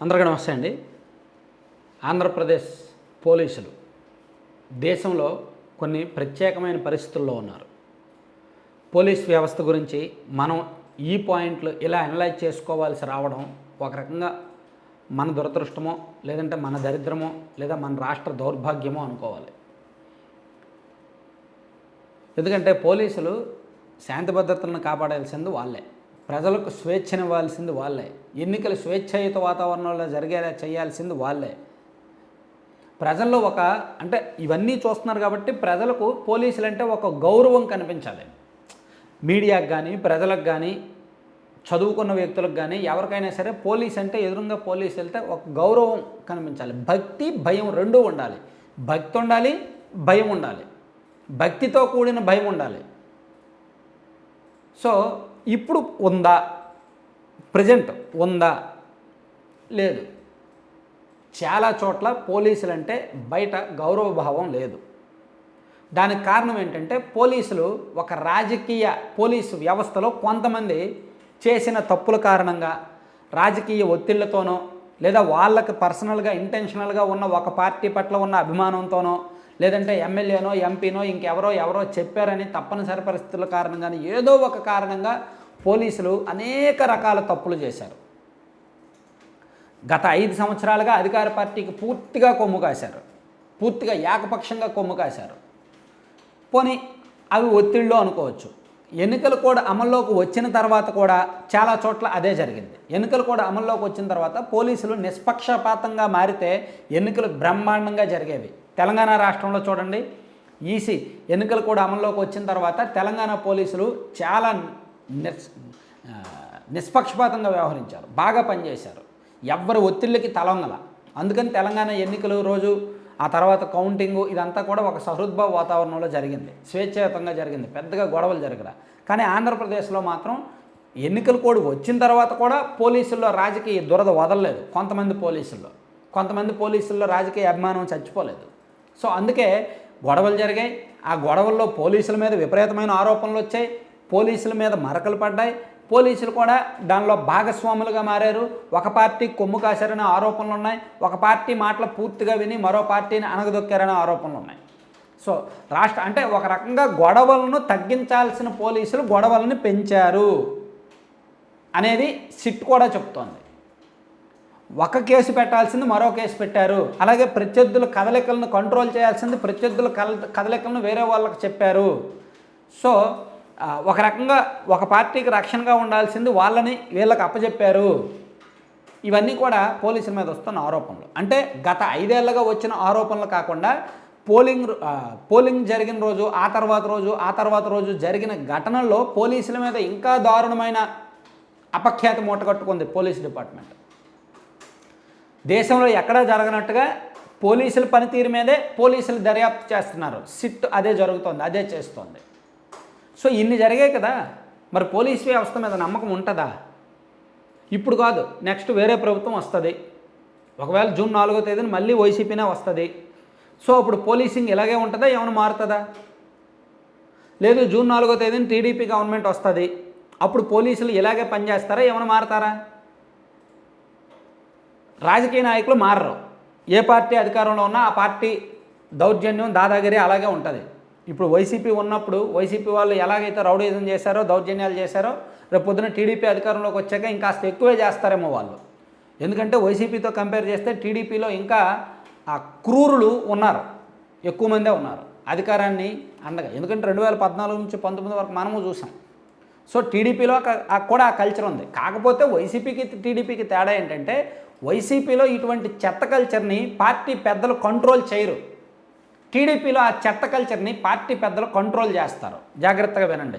అందరికీ నమస్తే అండి. ఆంధ్రప్రదేశ్ పోలీసులు దేశంలో కొన్ని ప్రత్యేకమైన పరిస్థితుల్లో ఉన్నారు. పోలీస్ వ్యవస్థ గురించి మనం ఈ పాయింట్లు ఇలా అనలైజ్ చేసుకోవాల్సి రావడం ఒక రకంగా మన దురదృష్టమో లేదంటే మన దరిద్రమో లేదా మన రాష్ట్ర దౌర్భాగ్యమో అనుకోవాలి. ఎందుకంటే పోలీసులు శాంతి భద్రతలను కాపాడాల్సింది వాళ్ళే. ప్రజలకు స్వేచ్ఛనివ్వాల్సింది వాళ్ళే. ఎన్నికలు స్వేచ్ఛాయుత వాతావరణంలో జరిగేలా చేయాల్సింది వాళ్ళే. ప్రజల్లో ఒక అంటే ఇవన్నీ చూస్తున్నారు కాబట్టి ప్రజలకు పోలీసులు అంటే ఒక గౌరవం కనిపించాలి. మీడియాకు కానీ ప్రజలకు కానీ చదువుకున్న వ్యక్తులకు కానీ ఎవరికైనా సరే పోలీస్ అంటే ఎదురుగా పోలీసు వెళ్తే ఒక గౌరవం కనిపించాలి. భక్తి భయం రెండూ ఉండాలి. భక్తి ఉండాలి భయం ఉండాలి. భక్తితో కూడిన భయం ఉండాలి. సో ఇప్పుడు ఉందా? ప్రజెంట్ ఉందా? లేదు. చాలా చోట్ల పోలీసులు అంటే బయట గౌరవభావం లేదు. దానికి కారణం ఏంటంటే పోలీసులు ఒక రాజకీయ పోలీసు వ్యవస్థలో కొంతమంది చేసిన తప్పుల కారణంగా రాజకీయ ఒత్తిళ్ళతోనో లేదా వాళ్ళకి పర్సనల్గా ఇంటెన్షనల్గా ఉన్న ఒక పార్టీ పట్ల ఉన్న అభిమానంతోనో లేదంటే ఎమ్మెల్యేనో ఎంపీనో ఇంకెవరో ఎవరో చెప్పారని తప్పనిసరి పరిస్థితుల కారణంగానే ఏదో ఒక కారణంగా పోలీసులు అనేక రకాల తప్పులు చేశారు. గత ఐదు సంవత్సరాలుగా అధికార పార్టీకి పూర్తిగా కొమ్ము కాశారు. పూర్తిగా ఏకపక్షంగా కొమ్ము కాశారు. పోనీ అవి ఒత్తిడిలో అనుకోవచ్చు. ఎన్నికలు కూడా అమల్లోకి వచ్చిన తర్వాత కూడా చాలా చోట్ల అదే జరిగింది. ఎన్నికలు కూడా అమల్లోకి వచ్చిన తర్వాత పోలీసులు నిష్పక్షపాతంగా మారితే ఎన్నికలు బ్రహ్మాండంగా జరిగేవి. తెలంగాణ రాష్ట్రంలో చూడండి ఈసీ ఎన్నికలు కూడా అమల్లోకి వచ్చిన తర్వాత తెలంగాణ పోలీసులు చాలా నిస్ నిష్పక్షపాతంగా వ్యవహరించారు. బాగా పనిచేశారు. ఎవ్వరి ఒత్తిళ్ళకి తలొంగల అందుకని తెలంగాణ ఎన్నికలు రోజు ఆ తర్వాత కౌంటింగు ఇదంతా కూడా ఒక సహృద్భావ వాతావరణంలో జరిగింది. స్వేచ్ఛాయుతంగా జరిగింది. పెద్దగా గొడవలు జరగల కానీ ఆంధ్రప్రదేశ్లో మాత్రం ఎన్నికలు కూడా వచ్చిన తర్వాత కూడా పోలీసుల్లో రాజకీయ దురద వదలలేదు. కొంతమంది పోలీసుల్లో. కొంతమంది పోలీసుల్లో రాజకీయ అభిమానం చచ్చిపోలేదు. సో అందుకే గొడవలు జరిగాయి. ఆ గొడవల్లో పోలీసుల మీద విపరీతమైన ఆరోపణలు వచ్చాయి. పోలీసుల మీద మరకలు పడ్డాయి. పోలీసులు కూడా దానిలో భాగస్వాములుగా మారారు. ఒక పార్టీ కొమ్ము కాశారనే ఆరోపణలు ఉన్నాయి. ఒక పార్టీ మాటలు పూర్తిగా విని మరో పార్టీని అనగదొక్కారనే ఆరోపణలు ఉన్నాయి. సో రాష్ట్ర అంటే ఒక రకంగా గొడవలను తగ్గించాల్సిన పోలీసులు గొడవలను పెంచారు అనేది సిట్ కూడా చెప్తోంది. ఒక కేసు పెట్టాల్సింది మరో కేసు పెట్టారు. అలాగే ప్రత్యర్థుల కదలికలను కంట్రోల్ చేయాల్సింది ప్రత్యర్థుల కల కదలికలను వేరే వాళ్ళకి చెప్పారు. సో ఒక రకంగా ఒక పార్టీకి రక్షణగా ఉండాల్సింది వాళ్ళని వీళ్ళకి అప్పచెప్పారు ఇవన్నీ కూడా పోలీసుల మీద వస్తున్న ఆరోపణలు. అంటే గత ఐదేళ్ళుగా వచ్చిన ఆరోపణలు కాకుండా పోలింగ్ పోలింగ్ జరిగిన రోజు ఆ తర్వాత రోజు ఆ తర్వాత రోజు జరిగిన ఘటనల్లో పోలీసుల మీద ఇంకా దారుణమైన అపఖ్యాతి మూటగట్టుకుంది పోలీస్ డిపార్ట్మెంట్. దేశంలో ఎక్కడా జరగనట్టుగా పోలీసుల పనితీరు మీదే పోలీసులు దర్యాప్తు చేస్తున్నారు. సిట్ అదే జరుగుతోంది అదే చేస్తోంది. సో ఇన్ని జరిగాయి కదా. మరి పోలీస్ వ్యవస్థ మీద నమ్మకం ఉంటుందా? ఇప్పుడు కాదు నెక్స్ట్ వేరే ప్రభుత్వం వస్తుంది. ఒకవేళ జూన్ నాలుగో తేదీన మళ్ళీ వైసీపీనే వస్తుంది. సో అప్పుడు పోలీసింగ్ ఇలాగే ఉంటుందా? ఏమైనా మారుతుందా? లేదు జూన్ నాలుగో తేదీన టీడీపీ గవర్నమెంట్ వస్తుంది. అప్పుడు పోలీసులు ఇలాగే పనిచేస్తారా? ఏమైనా మారతారా? రాజకీయ నాయకులు మారరు. ఏ పార్టీ అధికారంలో ఉన్నా ఆ పార్టీ దౌర్జన్యం దాదాగిరి అలాగే ఉంటుంది. ఇప్పుడు వైసీపీ ఉన్నప్పుడు వైసీపీ వాళ్ళు ఎలాగైతే రౌడీజం చేశారో దౌర్జన్యాలు చేశారో రేపు పొద్దున టీడీపీ అధికారంలోకి వచ్చాక ఇంకాస్త ఎక్కువే చేస్తారేమో వాళ్ళు. ఎందుకంటే వైసీపీతో కంపేర్ చేస్తే టీడీపీలో ఇంకా ఆ క్రూరులు ఉన్నారు. ఎక్కువ మందే ఉన్నారు. అధికారాన్ని అందగా ఎందుకంటే రెండు వేల పద్నాలుగు నుంచి పంతొమ్మిది వరకు మనము చూసాం. సో టీడీపీలో ఆ కూడా ఆ కల్చర్ ఉంది. కాకపోతే వైసీపీకి టీడీపీకి తేడా ఏంటంటే వైసీపీలో ఇటువంటి చెత్త కల్చర్ని పార్టీ పెద్దలు కంట్రోల్ చేయరు. టీడీపీలో ఆ చెత్త కల్చర్ని పార్టీ పెద్దలు కంట్రోల్ చేస్తారు. జాగ్రత్తగా వినండి.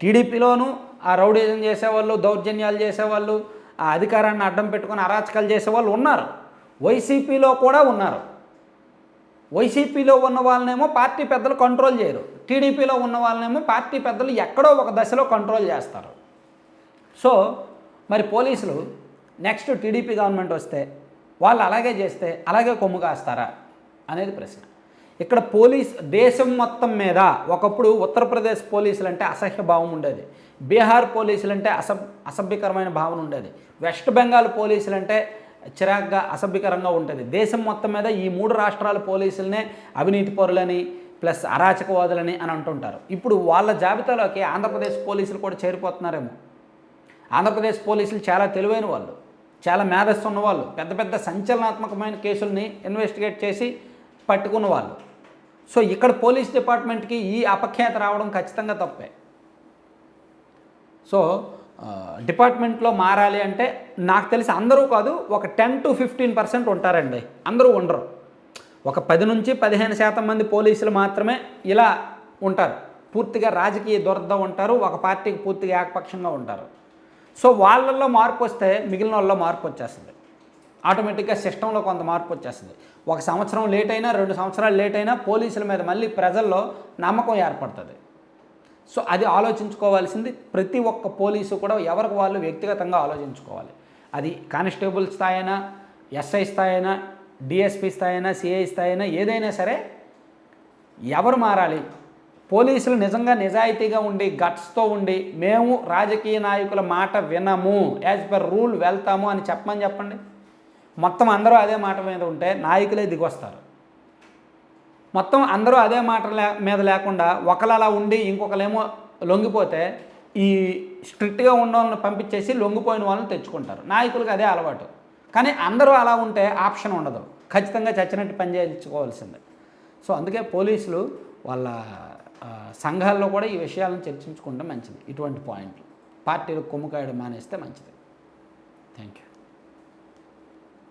టీడీపీలోనూ ఆ రౌడీజం చేసేవాళ్ళు దౌర్జన్యాలు చేసేవాళ్ళు ఆ అధికారాన్ని అడ్డం పెట్టుకొని అరాచకాలు చేసేవాళ్ళు ఉన్నారు. వైసీపీలో కూడా ఉన్నారు. వైసీపీలో ఉన్న వాళ్ళనేమో పార్టీ పెద్దలు కంట్రోల్ చేయరు. టీడీపీలో ఉన్న వాళ్ళనేమో పార్టీ పెద్దలు ఎక్కడో ఒక దశలో కంట్రోల్ చేస్తారు. సో మరి పోలీసులు నెక్స్ట్ టీడీపీ గవర్నమెంట్ వస్తే వాళ్ళు అలాగే చేస్తే అలాగే కొమ్ము కాస్తారా అనేది ప్రశ్న. ఇక్కడ పోలీస్ దేశం మొత్తం మీద ఒకప్పుడు ఉత్తరప్రదేశ్ పోలీసులు అంటే అసహ్య భావం ఉండేది. బీహార్ పోలీసులు అంటే అసభ్ అసభ్యకరమైన భావన ఉండేది. వెస్ట్ బెంగాల్ పోలీసులు అంటే చిరాగ్గా అసభ్యకరంగా ఉంటుంది దేశం మొత్తం మీద ఈ మూడు రాష్ట్రాల పోలీసులనే అవినీతి పరులని ప్లస్ అరాచకవాదులని అని అంటుంటారు. ఇప్పుడు వాళ్ళ జాబితాలోకి ఆంధ్రప్రదేశ్ పోలీసులు కూడా చేరిపోతున్నారేమో. ఆంధ్రప్రదేశ్ పోలీసులు చాలా తెలివైన వాళ్ళు. చాలా మేధస్సు ఉన్నవాళ్ళు. పెద్ద పెద్ద సంచలనాత్మకమైన కేసుల్ని ఇన్వెస్టిగేట్ చేసి పట్టుకున్న వాళ్ళు సో ఇక్కడ పోలీస్ డిపార్ట్మెంట్కి ఈ అపఖ్యాత రావడం ఖచ్చితంగా తప్పే. సో డిపార్ట్మెంట్లో మారాలి అంటే నాకు తెలిసి అందరూ కాదు ఒక టెన్ టు ఫిఫ్టీన్ పర్సెంట్ ఉంటారండి. అందరూ ఉండరు. ఒక పది నుంచి పదిహేను శాతం మంది పోలీసులు మాత్రమే ఇలా ఉంటారు. పూర్తిగా రాజకీయ దురద ఉంటారు ఒక పార్టీకి పూర్తిగా ఏకపక్షంగా ఉంటారు. సో వాళ్ళల్లో మార్పు వస్తే మిగిలిన వాళ్ళలో మార్పు వచ్చేస్తుంది. ఆటోమేటిక్గా సిస్టంలో కొంత మార్పు వచ్చేస్తుంది. ఒక సంవత్సరం లేట్ అయినా రెండు సంవత్సరాలు లేట్ అయినా పోలీసుల మీద మళ్ళీ ప్రజల్లో నమ్మకం ఏర్పడుతుంది. సో అది ఆలోచించుకోవాల్సింది. ప్రతి ఒక్క పోలీసు కూడా ఎవరికి వాళ్ళు వ్యక్తిగతంగా ఆలోచించుకోవాలి. అది కానిస్టేబుల్ స్థాయి అయినా ఎస్ఐ స్థాయి అయినా డిఎస్పి స్థాయి అయినా సిఐ స్థాయి అయినా ఏదైనా సరే ఎవరు మారాలి? పోలీసులు నిజంగా నిజాయితీగా ఉండి గట్స్తో ఉండి మేము రాజకీయ నాయకుల మాట వినము యాజ్ పర్ రూల్ వెళ్తాము అని చెప్పమని చెప్పండి? మొత్తం అందరూ అదే మాట మీద ఉంటే నాయకులే దిగొస్తారు. మొత్తం అందరూ అదే మాట లే మీద లేకుండా ఒకరు అలా ఉండి ఇంకొకరేమో లొంగిపోతే ఈ స్ట్రిక్ట్గా ఉన్న వాళ్ళని పంపించేసి లొంగిపోయిన వాళ్ళని తెచ్చుకుంటారు. నాయకులకు అదే అలవాటు. కానీ అందరూ అలా ఉంటే ఆప్షన్ ఉండదు. ఖచ్చితంగా చచ్చినట్టు పనిచేయించుకోవాల్సిందే సో అందుకే పోలీసులు వాళ్ళ సంఘాల్లో కూడా ఈ విషయాలను చర్చించుకుంటే మంచిది. ఇటువంటి పాయింట్లు. పార్టీలు కుమ్ముకాయడం మానేస్తే మంచిది. Thank you